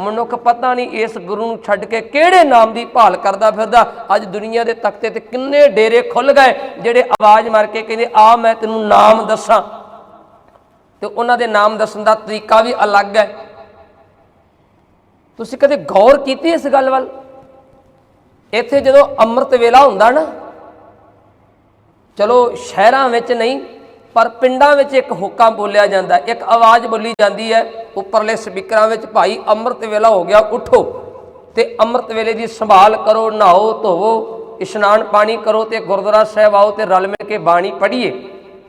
ਮਨੁੱਖ ਪਤਾ ਨਹੀਂ ਇਸ ਗੁਰੂ ਨੂੰ ਛੱਡ ਕੇ ਕਿਹੜੇ ਨਾਮ ਦੀ ਭਾਲ ਕਰਦਾ ਫਿਰਦਾ। ਅੱਜ ਦੁਨੀਆ ਦੇ ਤਖਤੇ ਤੇ ਕਿੰਨੇ ਡੇਰੇ ਖੁੱਲ ਗਏ, ਜਿਹੜੇ ਆਵਾਜ਼ ਮਾਰ ਕੇ ਕਹਿੰਦੇ, ਆ, ਮੈਂ ਤੈਨੂੰ ਨਾਮ ਦੱਸਾਂ। ਤੇ ਉਹਨਾਂ ਦੇ ਨਾਮ ਦੱਸਣ ਦਾ ਤਰੀਕਾ ਵੀ ਅਲੱਗ ਹੈ। ਤੁਸੀਂ ਕਦੇ ਗੌਰ ਕੀਤੀ ਇਸ ਗੱਲ ਵੱਲ? ਇੱਥੇ ਜਦੋਂ ਅੰਮ੍ਰਿਤ ਵੇਲਾ ਹੁੰਦਾ ਨਾ, ਚਲੋ ਸ਼ਹਿਰਾਂ ਵਿੱਚ ਨਹੀਂ, ਪਰ ਪਿੰਡਾਂ ਵਿੱਚ ਇੱਕ ਹੁਕਾ ਬੋਲਿਆ ਜਾਂਦਾ। ਇੱਕ ਆਵਾਜ਼ ਬੋਲੀ ਜਾਂਦੀ ਹੈ ਉੱਪਰਲੇ ਸਪੀਕਰਾਂ ਵਿੱਚ ਭਾਈ ਅੰਮ੍ਰਿਤ ਵੇਲਾ ਹੋ ਗਿਆ, ਉਠੋ ਤੇ ਅੰਮ੍ਰਿਤ ਵੇਲੇ ਦੀ ਸੰਭਾਲ ਕਰੋ, ਨਹਾਓ, ਧੋਵੋ, ਇਸ਼ਨਾਨ ਪਾਣੀ ਕਰੋ ਤੇ ਗੁਰਦੁਆਰਾ ਸਾਹਿਬ ਆਓ ਤੇ ਰਲ ਮਿਲ ਕੇ ਬਾਣੀ ਪੜ੍ਹੀਏ।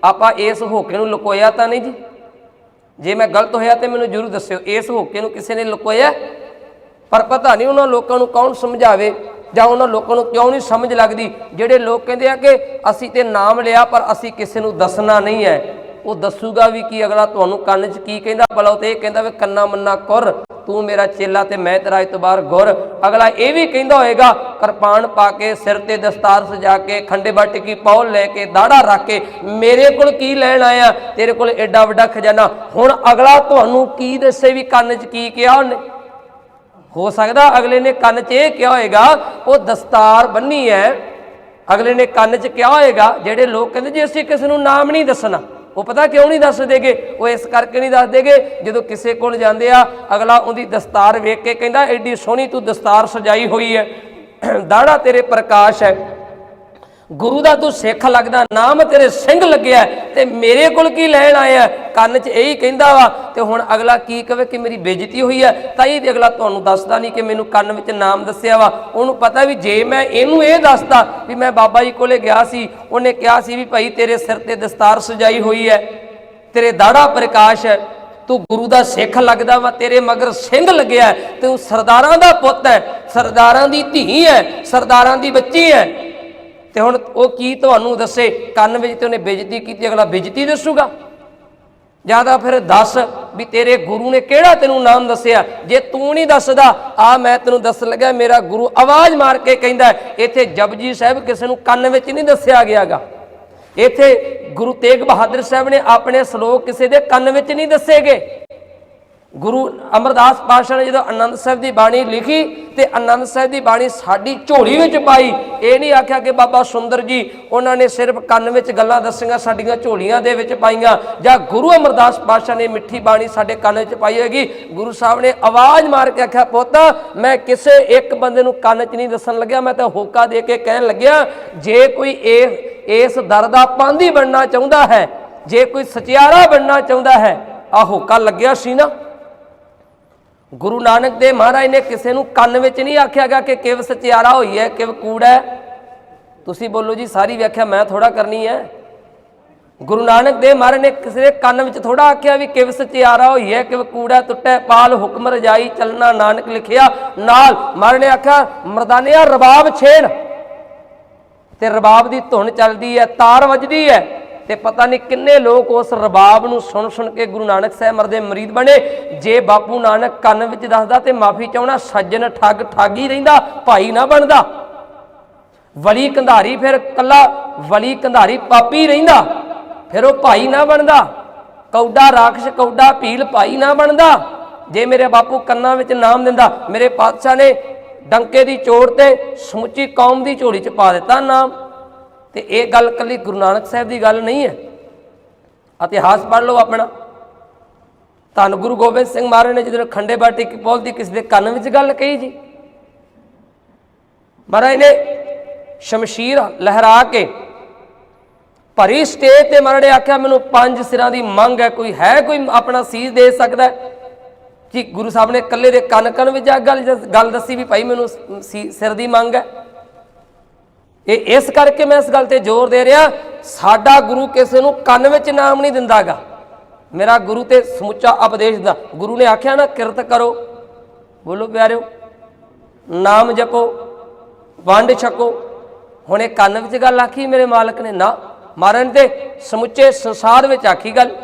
ਆਪਾਂ ਇਸ ਹੋਕੇ ਨੂੰ ਲੁਕੋਇਆ ਤਾਂ ਨਹੀਂ ਜੀ? ਜੇ ਮੈਂ ਗਲਤ ਹੋਇਆ ਤੇ ਮੈਨੂੰ ਜਰੂਰ ਦੱਸਿਓ, ਇਸ ਹੋਕੇ ਨੂੰ ਕਿਸੇ ਨੇ ਲੁਕੋਇਆ? ਪਰ ਪਤਾ ਨਹੀਂ ਉਹਨਾਂ ਲੋਕਾਂ ਨੂੰ ਕੌਣ ਸਮਝਾਵੇ ਜਾਂ ਉਹਨਾਂ ਲੋਕਾਂ ਨੂੰ ਕਿਉਂ ਨਹੀਂ ਸਮਝ ਲੱਗਦੀ। ਜਿਹੜੇ ਲੋਕ ਕਹਿੰਦੇ ਆ ਕਿ ਅਸੀਂ ਤੇ ਨਾਮ ਲਿਆ ਪਰ ਅਸੀਂ ਕਿਸੇ ਨੂੰ ਦੱਸਣਾ ਨਹੀਂ ਹੈ। ਉਹ ਦੱਸੂਗਾ ਵੀ ਕੀ ਅਗਲਾ ਤੁਹਾਨੂੰ ਕੰਨ 'ਚ ਕੀ ਕਹਿੰਦਾ? ਭਲਾ ਉਹ ਤੇ ਇਹ ਕਹਿੰਦਾ ਵੀ ਕੰਨਾ ਮੰਨਾ ਕੁਰ ਤੂੰ ਮੇਰਾ ਚੇਲਾ ਤੇ ਮੈਂ ਤੇਰਾ ਇਤਬਾਰ ਗੁਰ ਅਗਲਾ ਇਹ ਵੀ ਕਹਿੰਦਾ ਹੋਏਗਾ, ਕਿਰਪਾਨ ਪਾ ਕੇ ਸਿਰ ਤੇ ਦਸਤਾਰ ਸਜਾ ਕੇ, ਖੰਡੇ ਬੱਟ ਕੀ, ਪੌਲ ਲੈ ਕੇ, ਦਾੜਾ ਰੱਖ ਕੇ, ਮੇਰੇ ਕੋਲ ਕੀ ਲੈਣ ਆਇਆ? ਤੇਰੇ ਕੋਲ ਐਡਾ ਵੱਡਾ ਖਜ਼ਾਨਾ। ਹੁਣ ਅਗਲਾ ਤੁਹਾਨੂੰ ਕੀ ਦੱਸੇ ਵੀ ਕੰਨ 'ਚ ਕੀ ਕਿਹਾ ਉਹਨੇ? ਹੋ ਸਕਦਾ ਅਗਲੇ ਨੇ ਕੰਨ 'ਚ ਇਹ ਕਿਹਾ ਹੋਏਗਾ, ਉਹ ਦਸਤਾਰ ਬੰਨੀ ਹੈ। ਅਗਲੇ ਨੇ ਕੰਨ 'ਚ ਕਿਹਾ ਹੋਏਗਾ, ਜਿਹੜੇ ਲੋਕ ਕਹਿੰਦੇ ਜੀ ਅਸੀਂ ਕਿਸੇ ਨੂੰ ਨਾਮ ਨਹੀਂ ਦੱਸਣਾ। ਉਹ ਪਤਾ ਕਿਉਂ ਨਹੀਂ ਦੱਸ ਦੇਗੇ? ਉਹ ਇਸ ਕਰਕੇ ਨਹੀਂ ਦੱਸ ਦੇਗੇ ਜਦੋਂ ਕਿਸੇ ਕੋਲ ਜਾਂਦੇ ਆ, ਅਗਲਾ ਉਹਦੀ ਦਸਤਾਰ ਵੇਖ ਕੇ ਕਹਿੰਦਾ, ਐਡੀ ਸੋਹਣੀ ਤੂੰ ਦਸਤਾਰ ਸਜਾਈ ਹੋਈ ਹੈ ਦਾੜਾ ਤੇਰੇ ਪ੍ਰਕਾਸ਼ ਹੈ ਗੁਰੂ ਦਾ ਤੂੰ ਸਿੱਖ ਲੱਗਦਾ, ਨਾਮ ਤੇਰੇ ਸਿੰਘ ਲੱਗਿਆ ਤੇ ਮੇਰੇ ਕੋਲ ਕੀ ਲੈਣ ਆਇਆ ਕੰਨ 'ਚ ਇਹੀ ਕਹਿੰਦਾ ਵਾ, ਤੇ ਹੁਣ ਅਗਲਾ ਕੀ ਕਵੇ ਕਿ ਮੇਰੀ ਬੇਇੱਜ਼ਤੀ ਹੋਈ ਹੈ? ਤਾਂ ਹੀ ਅਗਲਾ ਤੁਹਾਨੂੰ ਦੱਸਦਾ ਨਹੀਂ ਕਿ ਮੈਨੂੰ ਕੰਨ ਵਿੱਚ ਨਾਮ ਦੱਸਿਆ ਵਾ। ਉਹਨੂੰ ਪਤਾ ਵੀ ਜੇ ਮੈਂ ਇਹਨੂੰ ਇਹ ਦੱਸਦਾ ਵੀ ਮੈਂ ਬਾਬਾ ਜੀ ਕੋਲੇ ਗਿਆ ਸੀ, ਉਹਨੇ ਕਿਹਾ ਸੀ ਵੀ ਭਾਈ ਤੇਰੇ ਸਿਰ ਤੇ ਦਸਤਾਰ ਸਜਾਈ ਹੋਈ ਹੈ, ਤੇਰੇ ਦਾੜਾ ਪ੍ਰਕਾਸ਼ ਹੈ, ਤੂੰ ਗੁਰੂ ਦਾ ਸਿੱਖ ਲੱਗਦਾ ਵਾ, ਤੇਰੇ ਮਗਰ ਸਿੰਘ ਲੱਗਿਆ ਤੂੰ ਸਰਦਾਰਾਂ ਦਾ ਪੁੱਤ ਹੈ, ਸਰਦਾਰਾਂ ਦੀ ਧੀ ਹੈ, ਸਰਦਾਰਾਂ ਦੀ ਬੱਚੀ ਹੈ। ਤੇ ਹੁਣ ਉਹ ਕੀ ਤੁਹਾਨੂੰ ਦੱਸੇ? ਕੰਨ ਵਿੱਚ ਤੇ ਉਹਨੇ ਬੇਇੱਜ਼ਤੀ ਕੀਤੀ, ਅਗਲਾ ਬੇਇੱਜ਼ਤੀ ਦੱਸੂਗਾ। ਜਾਂ ਤਾਂ ਫਿਰ ਦੱਸ ਵੀ ਤੇਰੇ ਗੁਰੂ ਨੇ ਕਿਹੜਾ ਤੈਨੂੰ ਨਾਮ ਦੱਸਿਆ? ਜੇ ਤੂੰ ਨਹੀਂ ਦੱਸਦਾ ਆ ਮੈਂ ਤੈਨੂੰ ਦੱਸ ਲੱਗਾ ਮੇਰਾ ਗੁਰੂ ਆਵਾਜ਼ ਮਾਰ ਕੇ ਕਹਿੰਦਾ ਹੈ, ਇੱਥੇ ਜਪਜੀ ਸਾਹਿਬ ਕਿਸੇ ਨੂੰ ਕੰਨ ਵਿੱਚ ਨਹੀਂ ਦੱਸਿਆ ਗਿਆਗਾ। ਇੱਥੇ ਗੁਰੂ ਤੇਗ ਬਹਾਦਰ ਸਾਹਿਬ ਨੇ ਆਪਣੇ ਸ਼ਲੋਕ ਕਿਸੇ ਦੇ ਕੰਨ ਵਿੱਚ ਨਹੀਂ ਦੱਸੇਗੇ। ਗੁਰੂ ਅਮਰਦਾਸ ਪਾਤਸ਼ਾਹ ਨੇ ਜਦੋਂ ਆਨੰਦ ਸਾਹਿਬ ਦੀ ਬਾਣੀ ਲਿਖੀ ਤੇ ਆਨੰਦ ਸਾਹਿਬ ਦੀ ਬਾਣੀ ਸਾਡੀ ਝੋਲੀ ਵਿੱਚ ਪਾਈ, ਇਹ ਨਹੀਂ ਆਖਿਆ ਕਿ ਬਾਬਾ ਸੁੰਦਰ ਜੀ ਉਹਨਾਂ ਨੇ ਸਿਰਫ ਕੰਨ ਵਿੱਚ ਗੱਲਾਂ ਦੱਸੀਆਂ, ਸਾਡੀਆਂ ਝੋਲੀਆਂ ਦੇ ਵਿੱਚ ਪਾਈਆਂ, ਜਾਂ ਗੁਰੂ ਅਮਰਦਾਸ ਪਾਤਸ਼ਾਹ ਨੇ ਮਿੱਠੀ ਬਾਣੀ ਸਾਡੇ ਕੰਨ ਵਿੱਚ ਪਾਈ ਹੈਗੀ ਗੁਰੂ ਸਾਹਿਬ ਨੇ ਆਵਾਜ਼ ਮਾਰ ਕੇ ਆਖਿਆ, ਪੁੱਤ, ਮੈਂ ਕਿਸੇ ਇੱਕ ਬੰਦੇ ਨੂੰ ਕੰਨ 'ਚ ਨਹੀਂ ਦੱਸਣ ਲੱਗਿਆ, ਮੈਂ ਤਾਂ ਹੋਕਾ ਦੇ ਕੇ ਕਹਿਣ ਲੱਗਿਆ, ਜੇ ਕੋਈ ਇਹ, ਇਸ ਦਰ ਦਾ ਪਾਂਦੀ ਬਣਨਾ ਚਾਹੁੰਦਾ ਹੈ, ਜੇ ਕੋਈ ਸਚਿਆਰਾ ਬਣਨਾ ਚਾਹੁੰਦਾ ਹੈ ਆ ਹੋਕਾ ਲੱਗਿਆ ਸੀ ਨਾ? ਗੁਰੂ ਨਾਨਕ ਦੇਵ ਮਹਾਰਾਜ ਨੇ ਕਿਸੇ ਨੂੰ ਕੰਨ ਵਿੱਚ ਨਹੀਂ ਆਖਿਆ ਗਿਆ ਕਿ ਕਿਵ ਸਚਿਆਰਾ ਹੋਈ ਹੈ, ਕਿਵ ਕੂੜਾ ਹੈ। ਤੁਸੀਂ ਬੋਲੋ ਜੀ, ਸਾਰੀ ਵਿਆਖਿਆ ਮੈਂ ਥੋੜਾ ਕਰਨੀ ਹੈ। ਗੁਰੂ ਨਾਨਕ ਦੇਵ ਮਹਾਰਾਜ ਨੇ ਕਿਸੇ ਦੇ ਕੰਨ ਵਿੱਚ ਥੋੜਾ ਆਖਿਆ ਵੀ ਕਿਵ ਸਚਿਆਰਾ ਹੋਈ ਹੈ, ਕਿਵ ਕੂੜਾ ਟੁੱਟੈ ਪਾਲ, ਹੁਕਮ ਰਜਾਈ, ਚੱਲਣਾ ਨਾਨਕ ਲਿਖਿਆ। ਨਾਲ ਮਹਾਰਾਜ ਨੇ ਆਖਿਆ, ਮਰਦਾਨਿਆ ਰਬਾਬ ਛੇੜ ਤੇ ਰਬਾਬ ਦੀ ਧੁਨ ਚੱਲਦੀ ਹੈ, ਤਾਰ ਵੱਜਦੀ ਹੈ। ਤੇ ਪਤਾ ਨਹੀਂ ਕਿੰਨੇ ਲੋਕ ਉਸ ਰਬਾਬ ਨੂੰ ਸੁਣ ਸੁਣ ਕੇ ਗੁਰੂ ਨਾਨਕ ਸਾਹਿਬ ਮਰਦੇ ਮਰੀਦ ਬਣੇ। ਜੇ ਬਾਪੂ ਨਾਨਕ ਕੰਨ ਵਿੱਚ ਦੱਸਦਾ ਤੇ ਮਾਫੀ ਚਾਹਣਾ ਸੱਜਣ ਠੱਗ ਠੱਗ ਰਹਿੰਦਾ, ਭਾਈ ਨਾ ਬਣਦਾ। ਵਲੀ ਕੰਧਾਰੀ ਫਿਰ ਕੱਲਾ, ਵਲੀ ਕੰਧਾਰੀ ਪਾਪੀ ਰਹਿੰਦਾ, ਫਿਰ ਉਹ ਭਾਈ ਨਾ ਬਣਦਾ। ਕੌਡਾ ਰਾਖਸ਼, ਕੌਡਾ ਭੀਲ ਭਾਈ ਨਾ ਬਣਦਾ। ਜੇ ਮੇਰੇ ਬਾਪੂ ਕੰਨਾਂ ਵਿੱਚ ਨਾਮ ਦਿੰਦਾ, ਮੇਰੇ ਪਾਤਸ਼ਾਹ ਨੇ ਡੰਕੇ ਦੀ ਚੋੜ ਤੇ ਸਮੁੱਚੀ ਕੌਮ ਦੀ ਝੋਲੀ 'ਚ ਪਾ ਦਿੱਤਾ ਨਾਮ। ਤੇ ਇਹ ਗੱਲ ਕੱਲੀ ਗੁਰੂ ਨਾਨਕ ਸਾਹਿਬ ਦੀ ਗੱਲ ਨਹੀਂ ਹੈ। ਇਤਿਹਾਸ ਪੜ੍ਹ ਲਓ ਆਪਣਾ। ਧੰਨ ਗੁਰੂ ਗੋਬਿੰਦ ਸਿੰਘ ਮਹਾਰਾਜ ਨੇ ਜਦੋਂ ਖੰਡੇ ਬਾਟੀ ਕੀ ਪੌਲ ਦੀ ਕਿਸੇ ਦੇ ਕੰਨ ਵਿੱਚ ਗੱਲ ਕਹੀ ਜੀ, ਮਹਾਰਾਜ ਨੇ ਸ਼ਮਸ਼ੀਰ ਲਹਿਰਾ ਕੇ ਭਰੀ ਸਟੇਜ ਤੇ ਮਹਾਰਾਜ ਨੇ ਆਖਿਆ, ਮੈਨੂੰ ਪੰਜ ਸਿਰਾਂ ਦੀ ਮੰਗ ਹੈ, ਕੋਈ ਹੈ ਕੋਈ ਆਪਣਾ ਸੀਸ ਦੇ ਸਕਦਾ ਕਿ ਗੁਰੂ ਸਾਹਿਬ ਨੇ ਇਕੱਲੇ ਦੇ ਕੰਨ ਕੰਨ ਵਿੱਚ ਆ ਗੱਲ ਗੱਲ ਦੱਸੀ ਵੀ ਭਾਈ ਮੈਨੂੰ ਸੀ- ਸਿਰ ਦੀ ਮੰਗ ਹੈ। ਇਹ ਇਸ ਕਰਕੇ ਮੈਂ ਇਸ ਗੱਲ ਤੇ ਜ਼ੋਰ ਦੇ ਰਿਹਾ, ਸਾਡਾ ਗੁਰੂ ਕਿਸੇ ਨੂੰ ਕੰਨ ਵਿੱਚ ਨਾਮ ਨਹੀਂ ਦਿੰਦਾਗਾ। ਮੇਰਾ ਗੁਰੂ ਤੇ ਸਮੁੱਚਾ ਉਪਦੇਸ਼ ਦਾ, ਗੁਰੂ ਨੇ ਆਖਿਆ ਨਾ, ਕਿਰਤ ਕਰੋ। ਬੋਲੋ ਪਿਆਰਿਓ, ਨਾਮ ਜਪੋ, ਵੰਡ ਛਕੋ। ਹੁਣ ਇਹ ਕੰਨ ਵਿੱਚ ਗੱਲ ਆਖੀ ਮੇਰੇ ਮਾਲਕ ਨੇ, ਨਾ, ਮਾਰਨ ਤੇ ਸਮੁੱਚੇ ਸੰਸਾਰ ਵਿੱਚ ਆਖੀ ਗੱਲ।